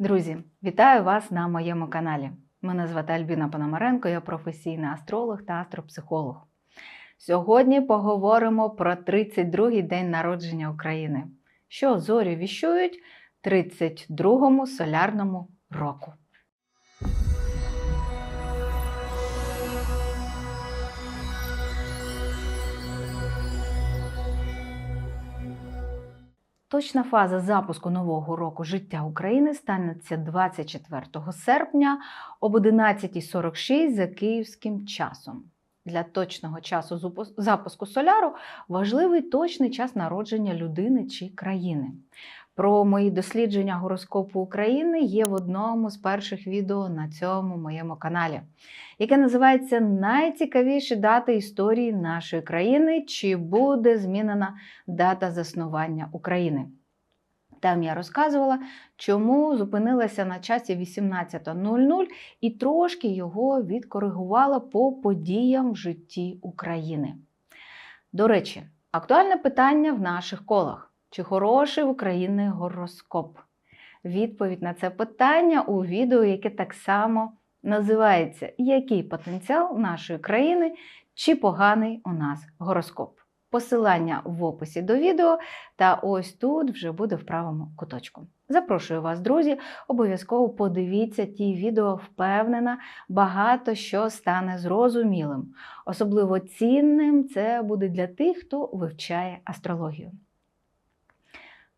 Друзі, вітаю вас на моєму каналі. Мене звати Альбіна Пономаренко, я професійний астролог та астропсихолог. Сьогодні поговоримо про 32-й день народження України, що зорі віщують 32-му солярному року. Точна фаза запуску нового року життя України станеться 24 серпня об 11.46 за київським часом. Для точного часу запуску соляру важливий точний час народження людини чи країни. Про мої дослідження гороскопу України є в одному з перших відео на цьому моєму каналі, яке називається Найцікавіші дати історії нашої країни, чи буде змінена дата заснування України. Там я розказувала, чому зупинилася на часі 18.00 і трошки його відкоригувала по подіям в житті України. До речі, актуальне питання в наших колах: чи хороший в України гороскоп? Відповідь на це питання у відео, яке так само називається Який потенціал нашої країни чи поганий у нас гороскоп? Посилання в описі до відео та ось тут вже буде в правому куточку. Запрошую вас, друзі, обов'язково подивіться ті відео, впевнена, багато що стане зрозумілим. Особливо цінним це буде для тих, хто вивчає астрологію.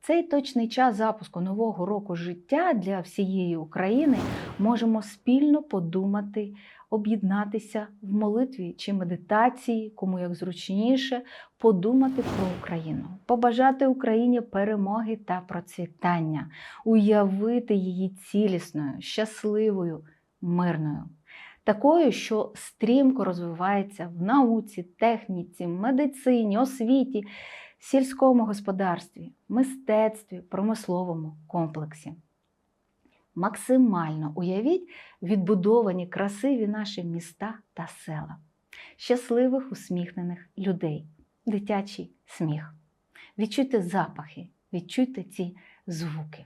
Цей точний час запуску нового року життя для всієї України можемо спільно подумати, об'єднатися в молитві чи медитації, кому як зручніше, подумати про Україну, побажати Україні перемоги та процвітання, уявити її цілісною, щасливою, мирною. Такою, що стрімко розвивається в науці, техніці, медицині, освіті, сільському господарстві, мистецтві, промисловому комплексі. Максимально уявіть відбудовані красиві наші міста та села, щасливих усміхнених людей, дитячий сміх. Відчуйте запахи, відчуйте ці звуки.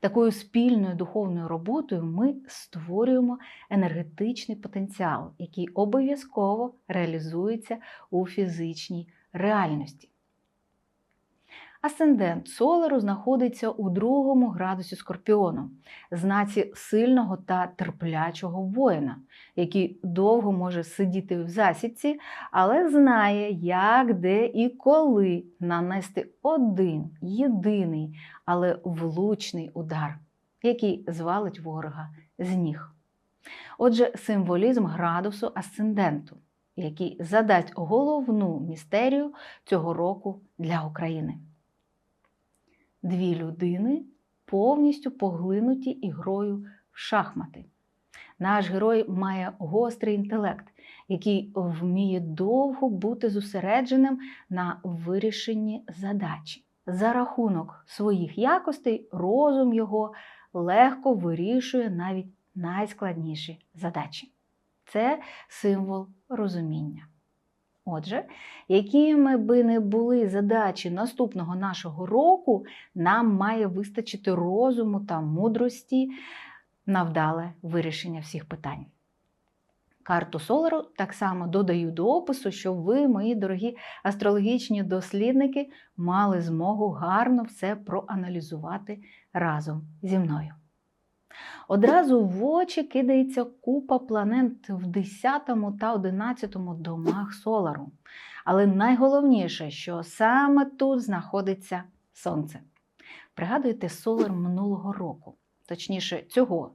Такою спільною духовною роботою ми створюємо енергетичний потенціал, який обов'язково реалізується у фізичній реальності. Асцендент Солару знаходиться у другому градусі Скорпіону, знаці сильного та терплячого воїна, який довго може сидіти в засідці, але знає, як, де і коли нанести один єдиний, але влучний удар, який звалить ворога з ніг. Отже, символізм градусу асценденту, який задасть головну містерію цього року для України дві людини повністю поглинуті ігрою в шахмати. Наш герой має гострий інтелект, який вміє довго бути зосередженим на вирішенні задачі. За рахунок своїх якостей розум його легко вирішує навіть найскладніші задачі. Це символ розуміння. Отже, якими би не були задачі наступного нашого року, нам має вистачити розуму та мудрості на вдале вирішення всіх питань. Карту Солару так само додаю до опису, щоб ви, мої дорогі астрологічні дослідники, мали змогу гарно все проаналізувати разом зі мною. Одразу в очі кидається купа планет в 10 та 11 домах Солару. Але найголовніше, що саме тут знаходиться Сонце. Пригадуєте Солар минулого року, точніше, цього,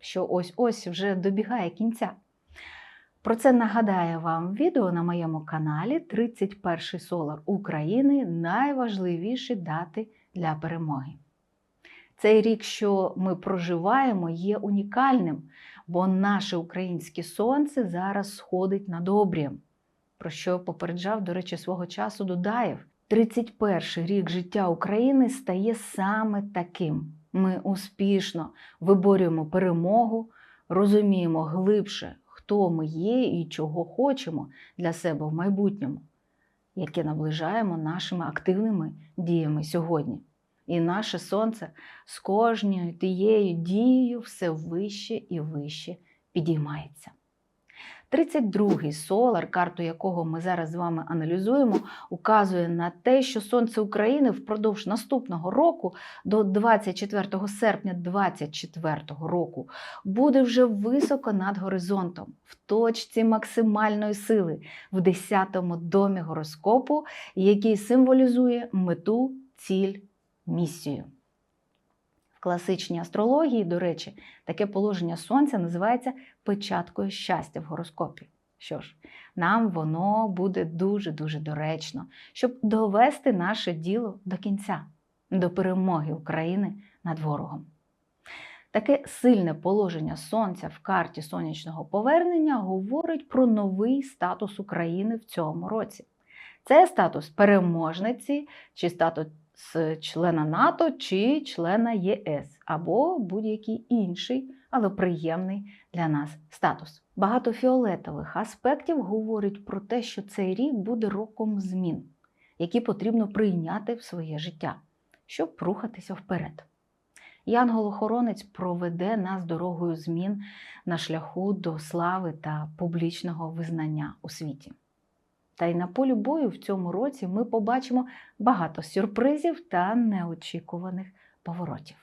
що ось-ось вже добігає кінця. Про це нагадає вам відео на моєму каналі 31 Солар України найважливіші дати для перемоги. Цей рік, що ми проживаємо, є унікальним, бо наше українське сонце зараз сходить над обрієм, про що попереджав, до речі, свого часу Дудаєв. 31-й рік життя України стає саме таким. Ми успішно виборюємо перемогу, розуміємо глибше, хто ми є і чого хочемо для себе в майбутньому, яке наближаємо нашими активними діями сьогодні. І наше сонце з кожною тією дією все вище і вище підіймається. 32-й солар, карту якого ми зараз з вами аналізуємо, указує на те, що Сонце України впродовж наступного року до 24 серпня 2024 року буде вже високо над горизонтом, в точці максимальної сили, в 10-му домі гороскопу, який символізує мету, ціль, місію. В класичній астрології, до речі, таке положення сонця називається печаткою щастя в гороскопі. Що ж, нам воно буде дуже-дуже доречно, щоб довести наше діло до кінця, до перемоги України над ворогом. Таке сильне положення сонця в карті сонячного повернення говорить про новий статус України в цьому році. Це статус переможниці чи статус з члена НАТО чи члена ЄС, або будь-який інший, але приємний для нас статус. Багато фіолетових аспектів говорять про те, що цей рік буде роком змін, які потрібно прийняти в своє життя, щоб рухатися вперед. Янгол-охоронець проведе нас дорогою змін на шляху до слави та публічного визнання у світі. Та й на полі бою в цьому році ми побачимо багато сюрпризів та неочікуваних поворотів.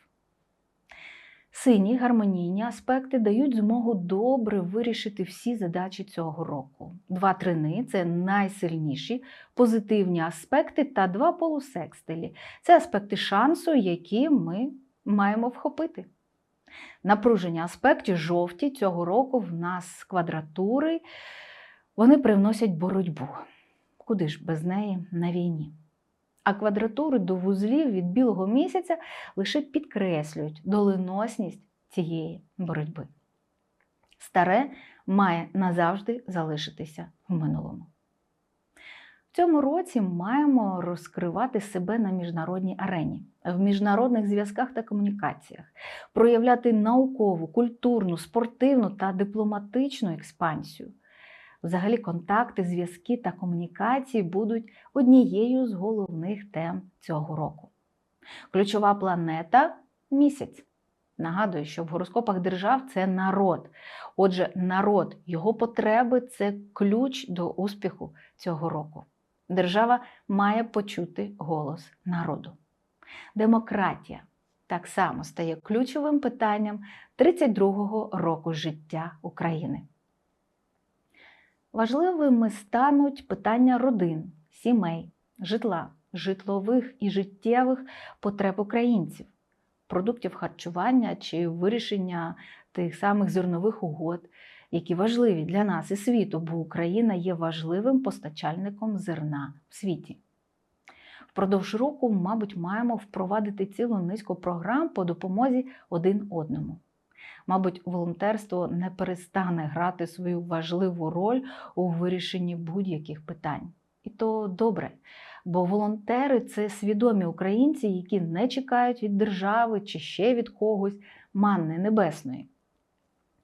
Сині гармонійні аспекти дають змогу добре вирішити всі задачі цього року. Два трини це найсильніші позитивні аспекти та два полусекстилі це аспекти шансу, які ми маємо вхопити. Напруження аспектів жовті цього року в нас квадратури вони привносять боротьбу. Куди ж без неї на війні? А квадратури до вузлів від білого місяця лише підкреслюють доленосність цієї боротьби. Старе має назавжди залишитися в минулому. В цьому році маємо розкривати себе на міжнародній арені, в міжнародних зв'язках та комунікаціях, проявляти наукову, культурну, спортивну та дипломатичну експансію. Взагалі, контакти, зв'язки та комунікації будуть однією з головних тем цього року. Ключова планета місяць. Нагадую, що в гороскопах держав це народ. Отже, народ, його потреби це ключ до успіху цього року. Держава має почути голос народу. Демократія так само стає ключовим питанням 32-го року життя України. Важливими стануть питання родин, сімей, житла, житлових і життєвих потреб українців, продуктів харчування чи вирішення тих самих зернових угод, які важливі для нас і світу, бо Україна є важливим постачальником зерна в світі. Впродовж року, мабуть, маємо впровадити цілу низку програм по допомозі один одному. Мабуть, волонтерство не перестане грати свою важливу роль у вирішенні будь-яких питань. І то добре, бо волонтери це свідомі українці, які не чекають від держави чи ще від когось манни небесної.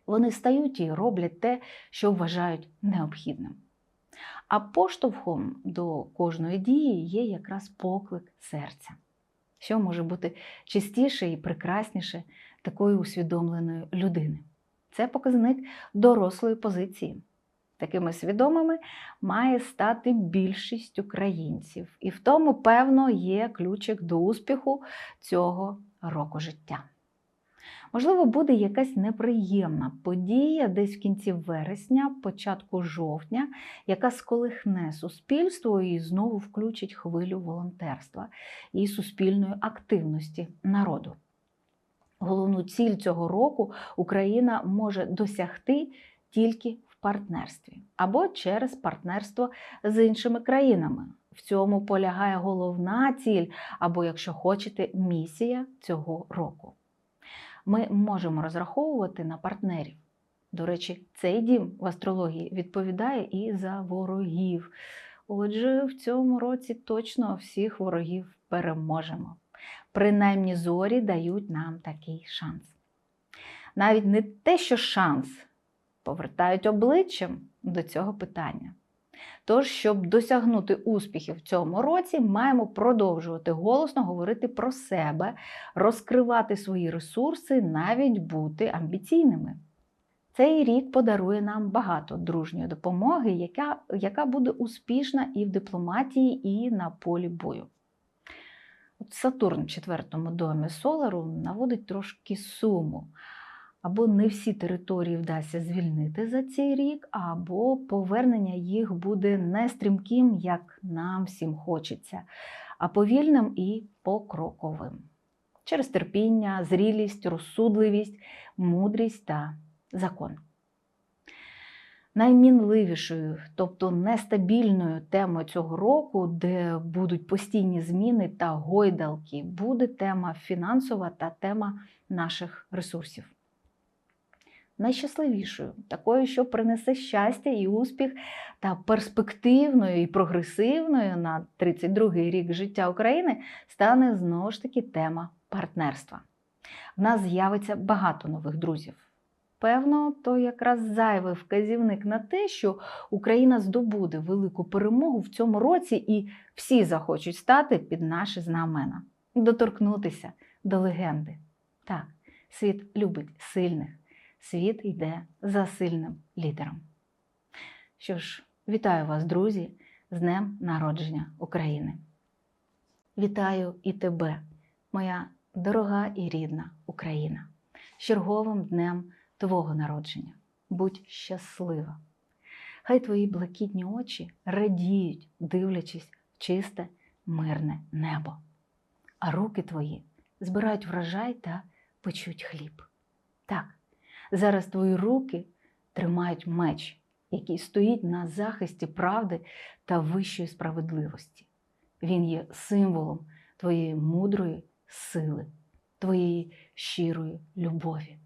Вони стають і роблять те, що вважають необхідним. А поштовхом до кожної дії є якраз поклик серця, що може бути чистіше і прекрасніше такої усвідомленої людини. Це показник дорослої позиції. Такими свідомими має стати більшість українців. І в тому, певно, є ключик до успіху цього року життя. Можливо, буде якась неприємна подія десь в кінці вересня, початку жовтня, яка сколихне суспільство і знову включить хвилю волонтерства і суспільної активності народу. Головну ціль цього року Україна може досягти тільки в партнерстві або через партнерство з іншими країнами. В цьому полягає головна ціль, або, якщо хочете, місія цього року. Ми можемо розраховувати на партнерів. До речі, цей дім в астрології відповідає і за ворогів. Отже, в цьому році точно всіх ворогів переможемо. Принаймні зорі дають нам такий шанс. Навіть не те, що шанс, повертають обличчям до цього питання. Тож, щоб досягнути успіхів в цьому році, маємо продовжувати голосно говорити про себе, розкривати свої ресурси, навіть бути амбіційними. Цей рік подарує нам багато дружньої допомоги, яка, яка буде успішна і в дипломатії, і на полі бою. От Сатурн в четвертому домі Солару наводить трошки суму. Або не всі території вдасться звільнити за цей рік, або повернення їх буде не стрімким, як нам всім хочеться, а повільним і покроковим. Через терпіння, зрілість, розсудливість, мудрість та закон. Наймінливішою, тобто нестабільною темою цього року, де будуть постійні зміни та гойдалки, буде тема фінансова та тема наших ресурсів. Найщасливішою, такою, що принесе щастя і успіх, та перспективною і прогресивною на 32-й рік життя України стане знову ж таки тема партнерства. В нас з'явиться багато нових друзів. Певно, то якраз зайвий вказівник на те, що Україна здобуде велику перемогу в цьому році, і всі захочуть стати під наші знамена, доторкнутися до легенди. Так, світ любить сильних, світ йде за сильним лідером. Що ж, вітаю вас, друзі, з Днем Народження України. Вітаю і тебе, моя дорога і рідна Україна, з черговим днем твого народження. Будь щаслива. Хай твої блакитні очі радіють, дивлячись в чисте, мирне небо, а руки твої збирають врожай та печуть хліб. Так, зараз твої руки тримають меч, який стоїть на захисті правди та вищої справедливості. Він є символом твоєї мудрої сили, твоєї щирої любові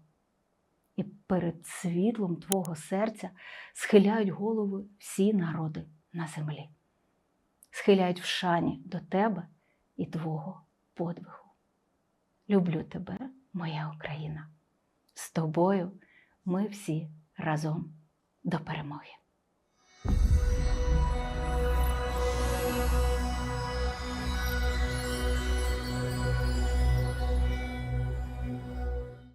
і перед світлом твого серця схиляють голови всі народи на землі, схиляють в шані до тебе і твого подвигу. Люблю тебе, моя Україна. З тобою ми всі разом до перемоги.